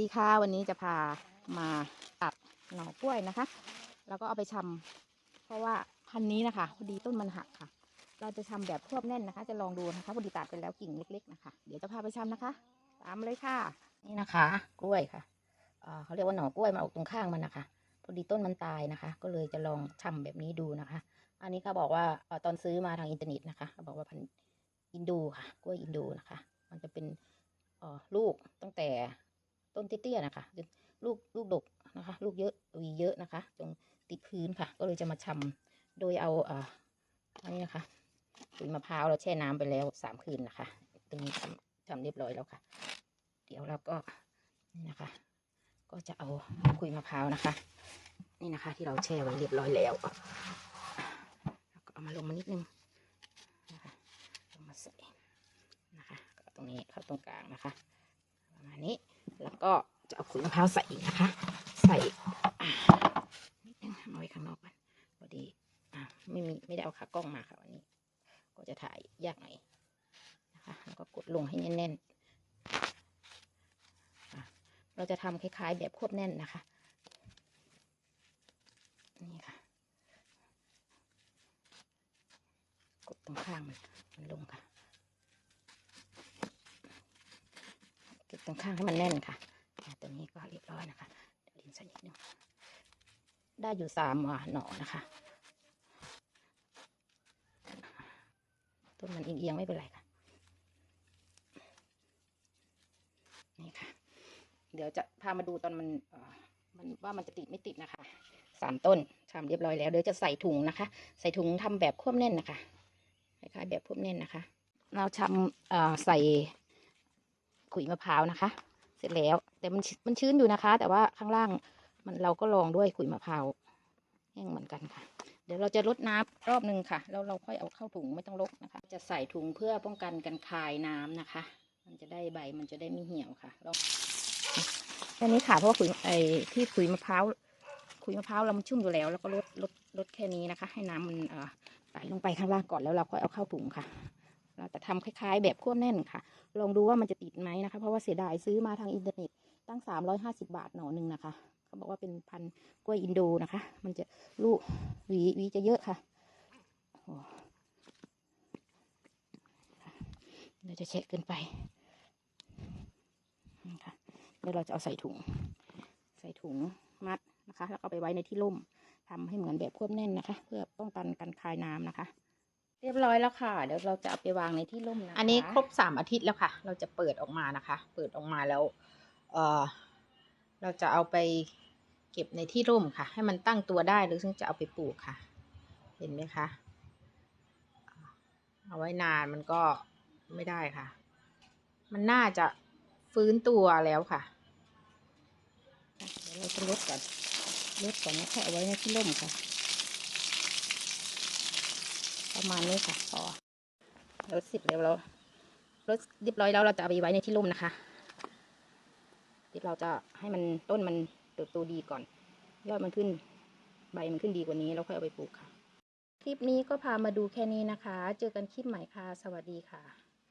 ดีค่ะ วันนี้จะพามาตัดหน่อกล้วยนะคะ แล้วก็เอาไปชำเพราะว่าพันนี้นะคะพอดีต้นมันหักค่ะ เราจะชำแบบควบแน่นนะคะ จะลองดูนะคะพอดีตัดไปแล้วกิ่งเล็ก ๆ นะคะ เดี๋ยวจะพาไปชำนะคะ ตามเลยค่ะ นี่นะคะ กล้วยค่ะเเขาเรียกว่าหน่อกล้วยมาออกตรงข้างมันนะคะพอดีต้นมันตายนะคะ ก็เลยจะลองชำแบบนี้ดูนะคะ อันนี้เขาบอกว่าอตอนซื้อมาทางอินเทอร์เน็ตนะคะเขาบอกว่าพันอินดูค่ะ กล้วยอินดูนะคะ มันจะเป็นลูกตั้งแต่ ต้นเตี้ยๆนะคะจนลูกลูกดกนะคะ ลูกเยอะวีเยอะนะคะตรงติดพื้นค่ะ ก็เลยจะมาชำโดยเอาอ่ออันนี้นะคะขุยมะพร้าวเราแช่น้ำไปแล้วสามคืนนะคะ ตรงนี้ทำทำเรียบร้อยแล้วค่ะ เดี๋ยวเราก็นี่นะคะ ก็จะเอาขุยมะพร้าวนะคะ นี่นะคะ ที่เราแช่ไว้เรียบร้อยแล้วแล้วก็เอามาลงมานิดนึงนะคะลงมาใส่นะคะก็ตรงนี้เข้าตรงกลางนะคะ ประมาณนี้ แล้วก็จะเอาขุยมะพร้าวใส่อีกนะคะ ใส่อ่านิดนึงเอาไว้ข้างนอกก่อนพอดีอ่าไม่มีไม่ได้เอาขากล้องมาค่ะวันนี้ ก็จะถ่ายยากหน่อยนะคะแล้วก็กดลงให้แน่นๆเราจะทำคล้ายๆแบบควบแน่นนะคะนี่ค่ะ กดตรงข้างมันมันลงค่ะเก็บตรง ข้างให้มันแน่นค่ะตัวนี้ก็เรียบร้อยนะคะดินใส่นิดนึงได้อยู่สามอะหน่อนะคะ ต้นมันเอียงๆไม่เป็นไรค่ะ นี่ค่ะ เดี๋ยวจะพามาดูตอนมันมันว่ามันจะติดไม่ติดนะคะสามต้นทำเรียบร้อยแล้วเดี๋ยวจะใส่ถุงนะคะ ใส่ถุงทำแบบควบแน่นนะคะคล้ายๆแบบควบแน่นนะคะ เราทำใส่ ขุยมะพร้าวนะคะ เสร็จแล้วแต่มันมันชื้นอยู่นะคะ แต่ว่าข้างล่างมันเราก็ลองด้วยขุยมะพร้าวแห้งเหมือนกันค่ะ เดี๋ยวเราจะลดน้ำรอบหนึ่งค่ะแล้วเราค่อยเอาเข้าถุงไม่ต้องลดนะคะ จะใส่ถุงเพื่อป้องกันการคายน้ำนะคะ มันจะได้ใบมันจะได้ไม่เหี่ยวค่ะแล้วแค่นี้ค่ะเพราะว่าขุยไอ้ที่ขุยมะพร้าวขุยมะพร้าวเรามันชุ่มอยู่แล้ว แล้วก็ลดลดลดแค่นี้นะคะ ให้น้ำมันเอ่อไหลลงไปข้างล่างก่อนแล้วเราค่อยเอาเข้าถุงค่ะ เราจะทำคล้าย ๆ แบบขั้วแน่นค่ะ ลองดูว่ามันจะติดไหมนะคะ เพราะว่าเสียดายซื้อมาทางอินเทอร์เน็ตตั้งสามร้อยห้าสิบาทหน่อหนึ่งนะคะเขาบอกว่าเป็นพันกล้วยอินโดนะคะ มันจะลูกหวีหวีจะเยอะค่ะเดี๋ยวจะเช็คเกินไปค่ะเดี๋ยวเราจะเอาใส่ถุง ใส่ถุงมัดนะคะ แล้วก็เอาไปไว้ในที่ร่มทำให้เหมือนแบบควบแน่นนะคะ เพื่อป้องกันการคายน้ำนะคะ เรียบร้อยแล้วค่ะ เดี๋ยวเราจะเอาไปวางในที่ร่มนะะอันนี้ครบสามอาทิตย์แล้วค่ะ เราจะเปิดออกมานะคะ เปิดออกมาแล้วเออเราจะเอาไปเก็บในที่ร่มค่ะ ให้มันตั้งตัวได้หรือซึ่งจะเอาไปปลูกค่ะ เห็นไหมคะ เอาไว้นานมันก็ไม่ได้ค่ะ มันน่าจะฟื้นตัวแล้วค่ะ เดี๋ยวเราจะลดก่อนลดก่อนแล้วค่อยเอาไว้ในที่ร่มค่ะ ประมาณนี้ค่ะพอลดสิบเรียบร้อยลดเรียบร้อยแล้วเราจะเอาไปไว้ในที่ร่มนะคะเดี๋ยวเราจะให้มันต้นมันเติบโตดีก่อน ยอดมันขึ้น ใบมันขึ้นดีกว่านี้แล้วค่อยเอาไปปลูกค่ะ คลิปนี้ก็พามาดูแค่นี้นะคะ เจอกันคลิปใหม่ค่ะ สวัสดีค่ะ